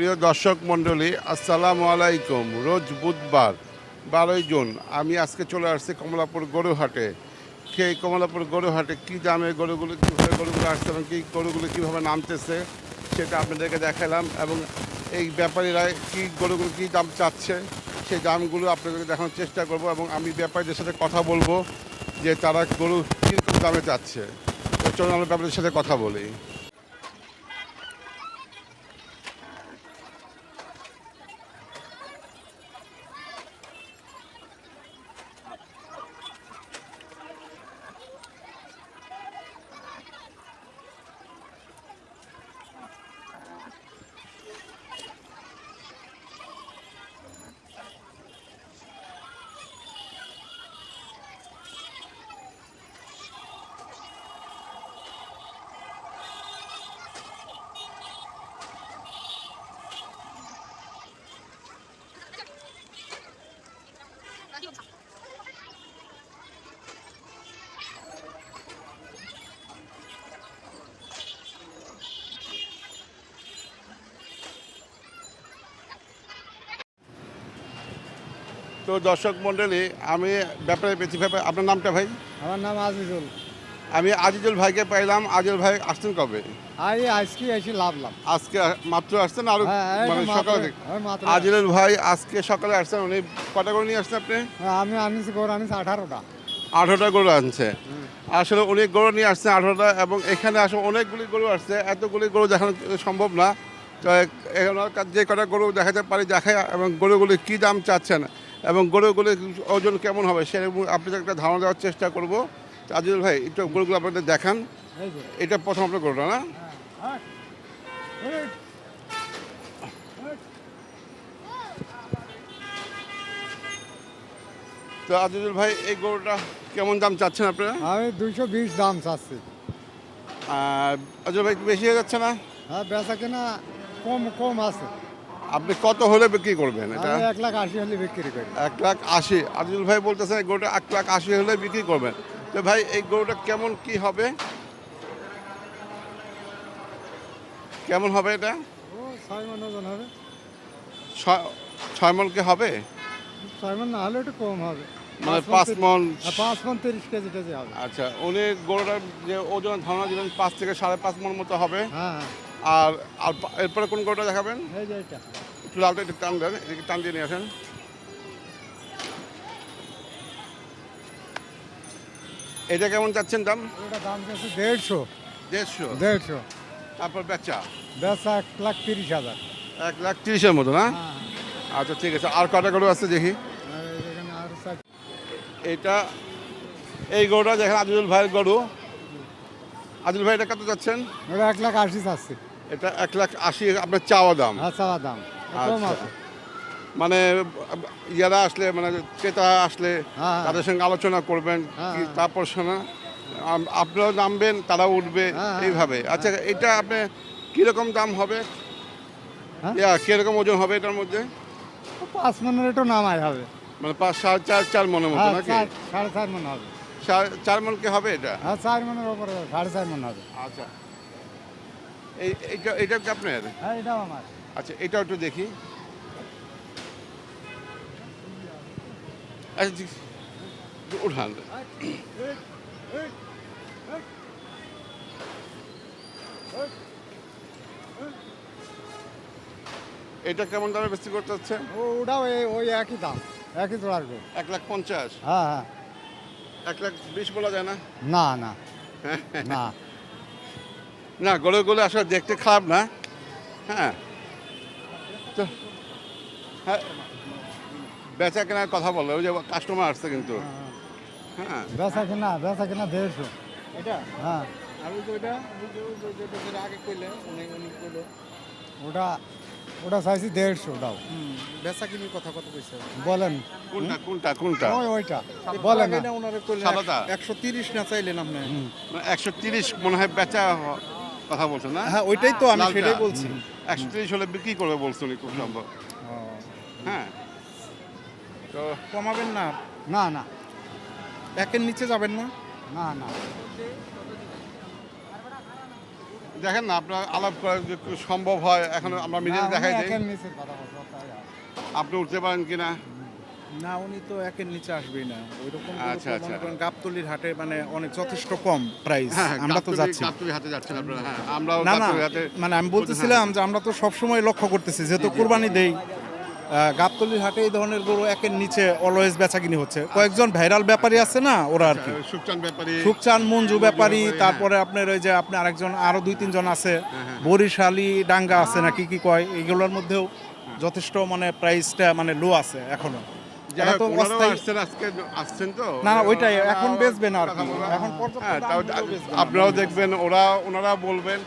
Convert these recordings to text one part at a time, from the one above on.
প্রিয় দর্শক মণ্ডলী, আসসালামু আলাইকুম। রোজ বুধবার, বারোই জুন। আমি আজকে চলে আসছি কমলাপুর গরুহাটে। সেই কমলাপুর গরুহাটে কী দামে গরুগুলো, কীভাবে গরুগুলো আসছে এবং কী গরুগুলো কীভাবে নামতেছে, সেটা আপনাদেরকে দেখালাম এবং এই ব্যাপারীরা কী গরুগুলো কী দাম চাচ্ছে সেই দামগুলো আপনাদেরকে দেখানোর চেষ্টা করব এবং আমি ব্যাপারীদের সাথে কথা বলব যে তারা গরু কীরকম দামে চাচ্ছে চলুন আমরা ব্যাপারীদের সাথে কথা বলি। তো দর্শক মণ্ডলী আমি ব্যাপারে ব্যাপারে আপনার নামটা ভাই? আমার নাম আজিজুল। আমি আজিজুল ভাইকে পাইলাম। আজিজুল ভাই আসছেন কবে? আই আজকে এসে লাভলাম আজকে মাত্র আসছেন আরও হ্যাঁ, মানে সকালে। আজিজুল ভাই আজকে সকালে আসছেন উনি কটা করে নিয়ে আসছেন আপনি? আমি আনিছি গরু আনিছি আঠারোটা। আঠারোটা গরু আনছে। আসলে অনেক গরু নিয়ে আসছে আঠারোটা এবং এখানে আসলে অনেকগুলি গরু আসছে। এতগুলি গরু দেখানো সম্ভব না। তো এখন যে কটা গরু দেখাতে পারি দেখায় এবং গরুগুলি কী দাম চাচ্ছেন? এবং গরুগুলির ওজন কেমন হবে সেরকম আপনাদের একটা ধারণা দেওয়ার চেষ্টা করব। আজিজুল ভাই একটু গরুগুলো আপনাদের দেখান। এটা প্রথম আপনার গরুটা না? হ্যাঁ, তো আজিজুল ভাই এই গরুটা কেমন দাম চাচ্ছেন আপনারা? আমি দুইশো বিশ দাম চাচ্ছি। আর আজিজুল ভাই একটু বেশি হয়ে যাচ্ছে না? হ্যাঁ বেচা কেনা কম কম আছে। আপনি কত হলে বিক্রি করবেন এটা? এক লাখ আশি হলে বিক্রি করি। এক লাখ আশি। আজিজুল ভাই বলতেছেন গরুটা এক লাখ আশি হলে বিক্রি করবেন। তো ভাই এই গরুটা কেমন কি হবে? কেমন হবে এটা? ছয় মন ওজন হবে। ছয় মন কি হবে? ছয় মন না হলে একটু কম হবে। মানে পাঁচ মন হ্যাঁ, পাঁচ মন তিরিশ কেজি টেজি হবে। আচ্ছা উনি গরুটার যে ওজন ধারণা দিলেন পাঁচ থেকে সাড়ে পাঁচ মন মতো হবে। হ্যাঁ। হ্যাঁ আর আর এরপরে কোন গরুটা দেখাবেন? এই যে এটা একটু লালটা একটু টান দেন এদিকে টান দিয়ে নিয়ে আসেন। এটা কেমন চাচ্ছেন দাম? দাম যাচ্ছে দেড়শো। দেড়শো? দেড়শো। তারপর বেচা? বেচা এক লাখ তিরিশ হাজার। এক লাখ তিরিশের মতো না? হ্যাঁ। আচ্ছা ঠিক আছে। আর কটা গরু আছে দেখি? এটা এই গরুটা দেখেন আজিজুল ভাইয়ের গরু। আজিজুল ভাই এটা কত যাচ্ছেন ওটা এক লাখ আশি চাচ্ছি। এটা এক লাখ আশি আপনার চাওয়া দাম? হ্যাঁ চাওয়া দাম। মানে ইয়ারা আসলে মানে ক্রেতা আসলে হ্যাঁ। তাদের সঙ্গে আলোচনা করবেন হ্যাঁ। তারপর শোনা আপনারাও নামবেন তারাও উঠবে হ্যাঁ। এইভাবে। আচ্ছা এটা আপনি কীরকম দাম হবে? কীরকম ওজন হবে এটার মধ্যে? পাঁচ মনের একটু নামাই হবে। মানে পাঁচ সাড়ে চার চার মনের মতো নাকি? সাড়ে চার মন হবে। চার মন কি হবে এটা? হ্যাঁ চার মনের ওপরে সাড়ে চার মন হবে। আচ্ছা। এই এইটা এটা কি আপনার? হ্যাঁ এটাও আমার। আচ্ছা এটাও একটু দেখি। আচ্ছা উঠান। এটা কেমন দামে বেশি করতে হচ্ছে? ওটাও ওই একই দাম একই জোড়ার গো এক লাখ পঞ্চাশ? হ্যাঁ হ্যাঁ। এক লাখ বিশ বলা যায় না? না না। না। না গলে গলে আসলে দেখতে খারাপ না। হ্যাঁ। তো? হ্যাঁ বেচা কেনার কথা বলো ওই যে কাস্টমার আসছে কিন্তু। হ্যাঁ বেচা কিনা বেচা কিনা দেড়শো। এটা? হ্যাঁ। আর ওই ওইটা? আগে কইলে ওটা ওটা চাইছি দেড়শো ওটাও বেচা কিনির কথা কত কইছে? বলেন। কোনটা কোনটা কোনটা? ওই ওইটা। বলেন না। ওনারে কইলেন সাদাটা? একশো তিরিশ না চাইলেন আপনি? একশো তিরিশ মনে হয় বেচা কথা বলছেন না? হ্যাঁ ওইটাই তো আমি? সেটাই বলছি। একশো তিরিশ হলে বিক্রি করবে বলছেন উনি খুব সম্ভব। হ্যাঁ। তো কমাবেন না? না না। একের নিচে যাবেন না? না না। দেখেন না আপনার আলাপ করা সম্ভব হয় এখন আমরা না, মিডিয়া দেখাই দিই। বলছে। আপনি উঠতে পারেন কিনা? না উনি তো একের নিচে আসবেই না। ওইরকম আচ্ছা, আচ্ছা। গাবতলির হাটে মানে অনেক যথেষ্ট কম প্রাইস হ্যাঁ আমরা তো যাচ্ছি গাবতলী হাতে যাচ্ছেন আপনারা হ্যাঁ আমরাও না না গাবতলী হাতে মানে আমি বলতেছিলাম যে আমরা তো সবসময় লক্ষ্য করতেছি যেহেতু কুরবানি দেই। গাবতলির হাটে এই ধরনের গরু একের নিচে অলওয়েজ বেচাকিনি হচ্ছে। কয়েকজন ভাইরাল ব্যাপারী আছে না ওরা আর কি? সুকচান ব্যাপারী সুকচান মঞ্জু ব্যাপারী ব্যাপারী, তারপরে আপনার ওই যে আপনি আরেকজন আরও দুই তিনজন আছে। বরিশালি ডাঙ্গা আছে না কি কি কয় এগুলোর মধ্যেও যথেষ্ট মানে প্রাইসটা মানে লো আছে এখনও। তো আসছেন আজকে আসছেন তো? না না ওইটাই এখন ওনারাও আর কি। এখন পর্যাপ্ত হ্যাঁ। আপনারাও দেখবেন ওরা ওনারা বলবেন।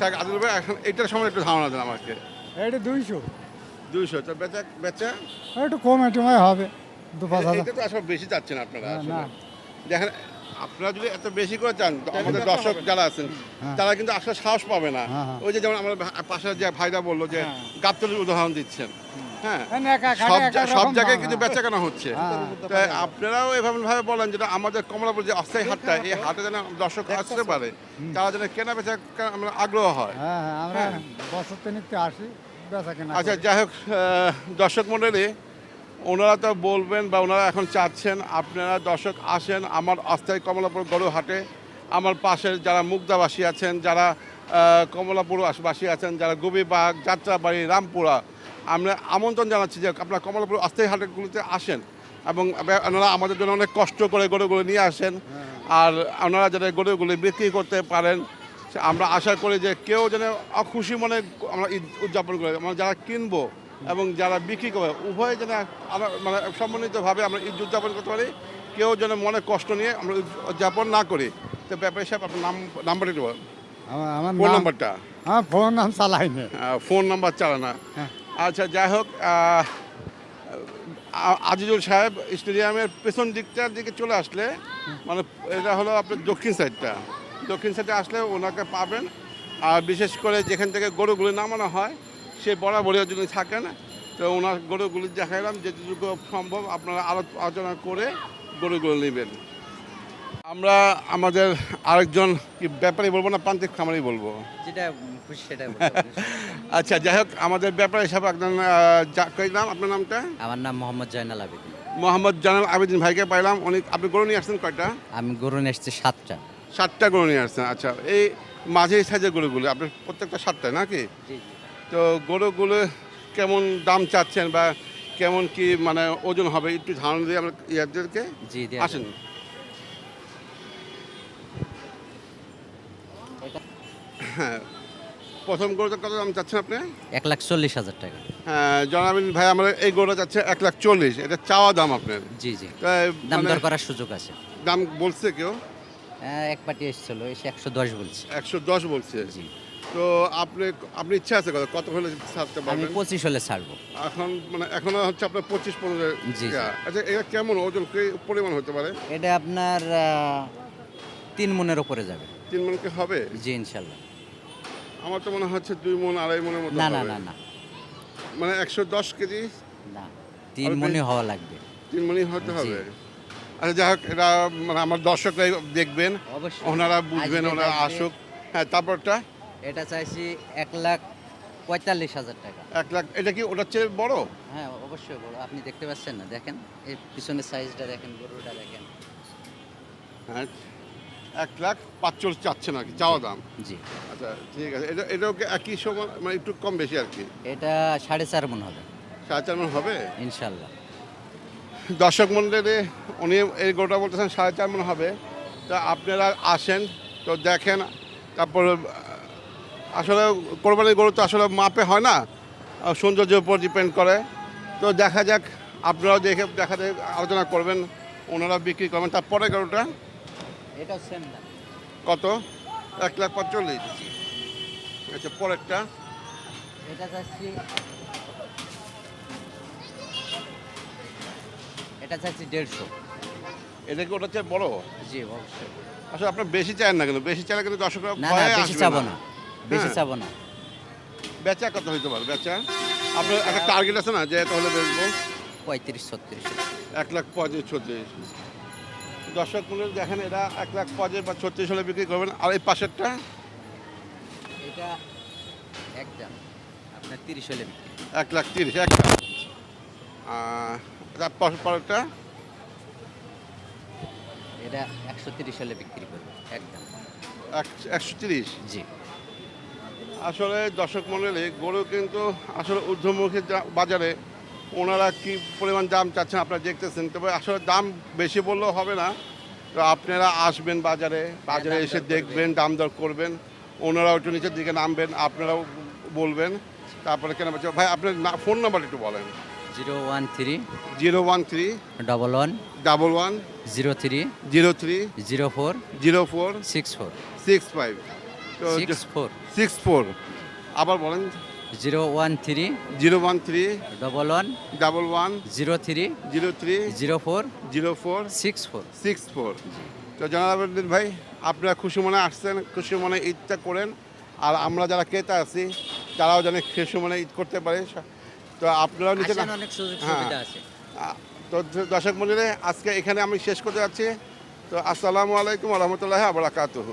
থাক আদিল ভাই এখন এটার সময় একটু ধারণা দেন আমাকে। এইটা দুইশো। দুইশো তো বেচা বেচা? একটু কম একটু হবে। দু পাঁচ হাজার। এটা তো আসলে বেশি চাচ্ছেন আপনারা দেখেন আপনারা যদি এত বেশি করে চান আমাদের দর্শক যারা আছেন হ্যাঁ। তারা কিন্তু আসলে সাহস পাবে না। হ্যাঁ, হ্যাঁ। ওই যে যেমন আমার পাশের যে ভাইরা বলল যে হ্যাঁ। গাবতলির উদাহরণ দিচ্ছেন। হ্যাঁ একা- সব জায়গায় কিন্তু হ্যাঁ। বেচা কেনা হচ্ছে। হ্যাঁ। তাই আপনারাও এভাবে ভাবে বলেন যেটা আমাদের কমলাপুর যে অস্থায়ী হাটটা এই হাটে যেন দর্শক আসতে পারে তারা যেন কেনা বেচা আমরা আগ্রহ হয়। হ্যাঁ হ্যাঁ আমরা হ্যাঁ। বছর তিনিকতে আসি বেচা কেনা আচ্ছা যাই হোক দর্শক মণ্ডলী ওনারা তো বলবেন বা ওনারা এখন চাচ্ছেন আপনারা দর্শক আসেন আমার অস্থায়ী কমলাপুর গরু হাটে। আমার পাশের যারা মুগ্ধাবাসী আছেন যারা আহ, কমলাপুর বাসী আছেন যারা গবিবাগ যাত্রাবাড়ি রামপুরা আমরা আমন্ত্রণ জানাচ্ছি যে আপনারা কমলাপুর অস্থায়ী হাটগুলোতে আসেন এবং ওনারা আমাদের জন্য অনেক কষ্ট করে গরুগুলো নিয়ে আসেন। আর ওনারা যাতে গরুগুলো বিক্রি করতে পারেন আমরা আশা করি যে কেউ যেন অখুশি মনে আমরা ঈদ উদযাপন করে আমরা যারা কিনবো এবং যারা বিক্রি করে উভয় যেন আমরা- মানে সম্মানিতভাবে আমরা ঈদ উদযাপন করতে পারি। কেউ যেন মনে কষ্ট নিয়ে আমরা উদযাপন না করি। তো ব্যাপারী সাহেব আপনার নাম নাম্বারটা একটু বলুন। আমার ফোন নাম্বারটা? আমার ফোন নাম চালাইনি আহ, ফোন নাম্বার চালানা। হ্যাঁ। আচ্ছা যাই হোক আজিজুল সাহেব স্টেডিয়ামের পেছন দিকটার দিকে চলে আসলে মানে এটা হলো আপনার দক্ষিণ সাইডটা। দক্ষিণ সাইডে আসলে ওনাকে পাবেন, আর বিশেষ করে যেখান থেকে গরুগুলি নামানো হয়, সে বরাবরই যদি থাকেন, তো ওনার গরুগুলি দেখাইলাম, যেটুকু সম্ভব আপনারা আলো- আলোচনা করে গরুগুলো নেবেন। আমরা আমাদের আরেকজন কি ব্যাপারে বলব না প্রান্তিক খামারই বলব? যেটা খুশি সেটা আচ্ছা যাই হোক আমাদের ব্যাপার হিসাবে আপনার নাম আপনার নামটা? আমার নাম মোহাম্মদ জয়নাল আবেদিন। মোহাম্মদ জানাল আবেদিন ভাইকে পাইলাম। অনেক আপনি গরু নিয়ে আসছেন কয়টা? আমি গরু নিয়ে এসেছি সাতটা। সাতটা গরু নিয়ে আসছেন আচ্ছা। এই মাঝে সাইজের গরুগুলো আপনার প্রত্যেকটা সাতটা নাকি? তো গরুগুলো কেমন দাম চাচ্ছেন বা কেমন কি মানে ওজন হবে একটু ধারণা দিয়ে আমরা ইয়াদেরকে জি দিয়ে আসেন। প্রথম গরুটা কত দাম চাচ্ছেন আপনি? এক লাখ চল্লিশ হাজার টাকা। হ্যাঁ জানাবেন ভাই আমরা এই গরুটা চাচ্ছে এক লাখ চল্লিশ। এটা চাওয়া দাম আপনার? জি জি। দাম মানে দর করার সুযোগ আছে। দাম বলছে কেউ? হ্যাঁ, এক পার্টি এসেছিল এসে একশো দশ বলছে। একশো দশ বলছে। জি। তো আপনি আপনি ইচ্ছা আছে কত কত হলে ছাড়তে আমি পারবেন? পঁচিশ হলে ছাড়বো। এখন মানে এখনও হচ্ছে আপনার পঁচিশ পনেরো জি, জি। আচ্ছা এটা কেমন ওজন কি পরিমাণ হতে পারে? এটা আপনার আহ, তিন মনের ওপরে যাবে। তিন মন কি হবে? জি ইনশাল্লাহ। আমার তো মনে হচ্ছে দুই মন আড়াই মনের মতো না না হবে। না না মানে একশো দশ কেজি? না তিন মনে হওয়া লাগবে। তিন মনই হতে হবে? আচ্ছা যাই হোক এটা মানে আমার দর্শকরাই দেখবেন অবশ্যই। ওনারা বুঝবেন ওনারা। আসুক। হ্যাঁ তারপরটা? এটা চাইছি এক লাখ পঁয়তাল্লিশ হাজার টাকা। এক লাখ এটা কি ওটার চেয়ে বড়? হ্যাঁ অবশ্যই বড়। আপনি দেখতে পাচ্ছেন না দেখেন। এই পিছনের সাইজটা দেখেন গরুটা দেখেন। হ্যাঁ। এক লাখ পাঁচচল্লিশ চাচ্ছেন আর কি চাওয়া দাম। জি। আচ্ছা ঠিক আছে। এটা এটাও কি একই সময় মানে একটু কম বেশি আর কি? এটা সাড়ে চার মন হবে। সাড়ে চার মন হবে? ইনশাল্লাহ। দর্শক মন্ডলী উনি এই গোটা বলতেছেন সাড়ে চার মন হবে। তা আপনারা আসেন তো দেখেন তারপর আসলে কোরবানির গরু তো আসলে মাপে হয় না সৌন্দর্যের উপর ডিপেন্ড করে। তো দেখা যাক আপনারাও দেখে দেখা দেখে আলোচনা করবেন ওনারা বিক্রি করবেন। তারপরে গরুটা এটাও সেম দাম। কত? এক লাখ পঁয়তাল্লিশ। আচ্ছা পরেরটা? এটা চাচ্ছি এটা চাচ্ছি দেড়শো। এটা কি ওটা চেয়ে বড়? জি অবশ্যই। আসলে আপনার বেশি চান না কিন্তু বেশি চাইলে কিন্তু দর্শকরা না না বেশি চাবো না। বেশি হ্যাঁ। চাবো না। বেচা কত হইতে পারে? বেচা? আপনার একটা টার্গেট আছে না যে এত হলে বেচবো? পঁয়ত্রিশ ছত্রিশ। এক লাখ পঁয়ত্রিশ ছত্রিশ। দর্শক মূল্য দেখেন এরা এক লাখ পঁয়ত্রিশ বা ছত্রিশ হলে বিক্রি করবেন। আর এই পাশেরটা? এটা একদম আপনার তিরিশ হলে বিক্রি। এক লাখ তিরিশ আহ, তারপর পরেরটা? এটা একশো তিরিশ হলে বিক্রি করব একদম। এক- একশো তিরিশ? জি। আসলে দর্শক মণ্ডলী গরু কিন্তু আসলে ঊর্ধ্বমুখী বাজারে ওনারা কি পরিমাণ দাম চাচ্ছেন আপনারা দেখতেছেন তবে আসলে দাম বেশি বললেও হবে না। তো আপনারা আসবেন বাজারে বাজারে এসে দেখবেন দাম দর করবেন। ওনারাও একটু নিচের দিকে নামবেন আপনারাও বলবেন। তারপরে কেন বলছে ভাই আপনার ফোন নাম্বার একটু বলেন। Zero one three zero one three double one double one zero three zero three zero four zero four six four six five. তো সিক্স ফোর সিক্স ফোর। আবার বলেন। Zero one three zero one three double one double one zero three zero three zero four zero four six four six four তো জানাবেন ভাই আপনারা খুশি মনে আসছেন খুশি মনে ঈদটা করেন আর আমরা যারা ক্রেতা আছি তারাও যেন খুশি মনে ঈদ করতে পারে। তো আপনারাও সুযোগ হ্যাঁ। তো দর্শক মন্দিরে আজকে এখানে আমি শেষ করতে যাচ্ছি। তো আসসালামু আলাইকুম রহমতুল্লাহ আবরাকাতুহ